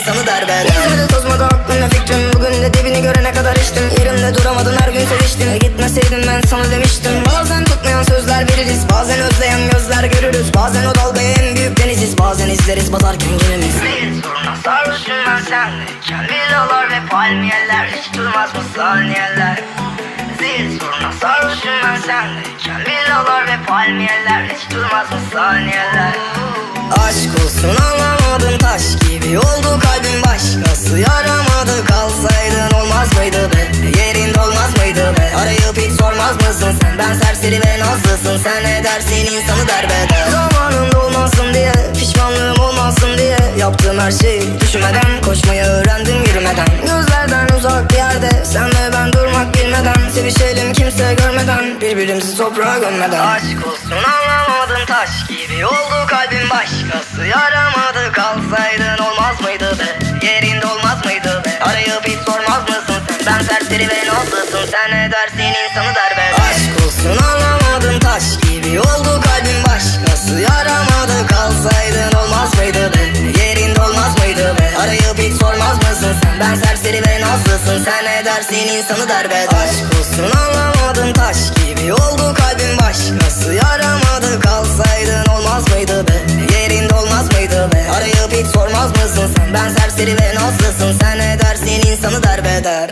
insanı derbeder İzmir'de tozmadı aklımla fikrim. Bugün de dibini görene kadar içtim. Yerimde duramadın her gün seviştim. E Gitmeseydin ben sana demiştim. Bazen tutmayan sözler veririz Bazen özleyen gözler görürüz. Bazen o dalgaya en büyük deniziz. Bazen izleriz batarken gemimiz sarhoşum ben sendeyken Villalar ve palmiyeler Hiç durmaz mı saniyeler. Zil soruna sarhoşum ben sendeyken Villalar ve palmiyeler Hiç durmaz mı saniyeler nazlısın sen ne dersin insanı derbeder. Zamanında olmasın diye pişmanlığım olmasın diye Yaptığım her şeyi düşünmeden koşmayı öğrendim yürümeden. Gözlerden uzak bir yerde sen ve ben durmak bilmeden Sevişelim kimse görmeden birbirimizi toprağa gömmeden. Aşk olsun anlamadım taş gibi oldu kalbim başkası Yaramadı. Kalsaydın olmaz mıydı be? Yerinde olmaz mıydı be? Arayıp hiç sormaz mısın sen? Ben serseri ve nazlısın. Sen ne dersin insanı derbeder. Aşk olsun anlamadım taş gibi oldu kalbim. Başkası yaramadı. Kalsaydın olmaz mıydı be? Yerinde olmaz mıydı be? Arayıp hiç sormaz mısın sen? Ben serseri ve nazlısın. Sen ne dersin? İnsanı derbeder. Aşk olsun anlamadım taş gibi oldu kalbim. Başkası yaramadı. Kalsaydın olmaz mıydı be? Yerinde olmaz mıydı be? Arayıp hiç sormaz mısın sen? Ben serseri ve nazlısın. Sen ne dersin? İnsanı derbeder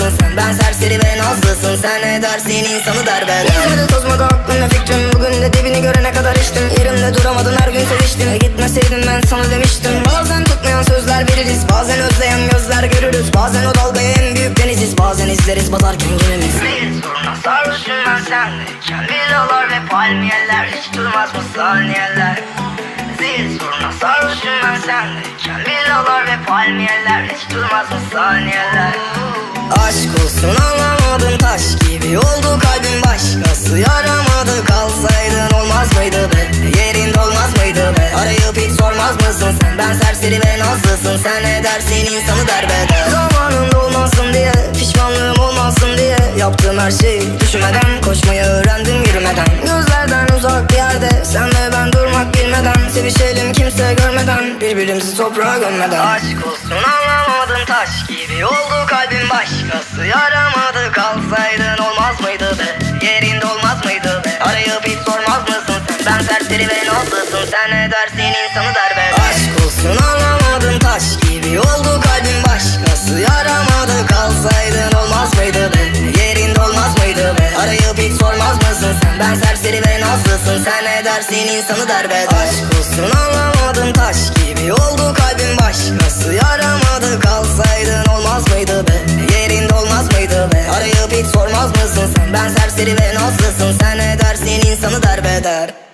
mısın sen Ben serseri ve nazlısın. Sen ne dersin? İnsanı derbeder İzmir'de tozmadı aklımla fikrim. Bugün de dibini görene kadar içtim. Yerimde duramadın her gün seviştim. E Gitmeseydin ben sana demiştim. Bazen tutmayan sözler veririz Bazen özleyen gözler görürüz. Bazen o dalgaya en büyük deniziz Bazen izleriz batarken gemimiz Bir soruna sarhoşum ben sendeyken. Villalar ve palmiyeler Hiç durmaz mı saniyeler. Zil soruna sarhoşum ben sendeyken. Villalar ve palmiyeler Hiç durmaz mı saniyeler Aşk olsun anlamadım taş gibi oldu kalbim. Başkası yaramadı kalsaydın olmaz mıydı be? Yerinde olmaz mıydı be? Arayıp hiç sormaz mısın sen? Ben serseri ve nazlısın. Sen ne dersin insanı derbeder. Zamanında olmasın diye pişmanlığım olmasın diye Yaptığım her şeyi düşünmeden koşmayı öğrendim yürümeden. Gözlerden uzak bir yerde sen ve ben durmak bilmeden. Sevişelim kimse görmeden birbirimizi toprağa gömmeden. Aşk olsun anlamadım taş gibi oldu kalbim başkası Yaramadı. Kalsaydın olmaz mıydı be? Yerinde olmaz mıydı be? Arayıp hiç sormaz mısın sen? Ben serseri ve nazlısın sen ne dersin insanı derbeder Aşk olsun anlamadım. Taş gibi oldu kalbim başkası yaramadı. Kalsaydın olmaz mıydı be? Yerinde olmaz mıydı be? Arayıp hiç sormaz mısın sen? Ben serseri ve nazlısın sen ne dersin insanı derbeder Aşk olsun anlamadım. Taş gibi oldu kalbim başkası yaramadı kalsaydın olmaz mıydı be? Yerinde olmaz mıydı be? Arayıp hiç sormaz mısın sen? Ben serseri ve nazlısın. Sen ne dersin? İnsanı derbeder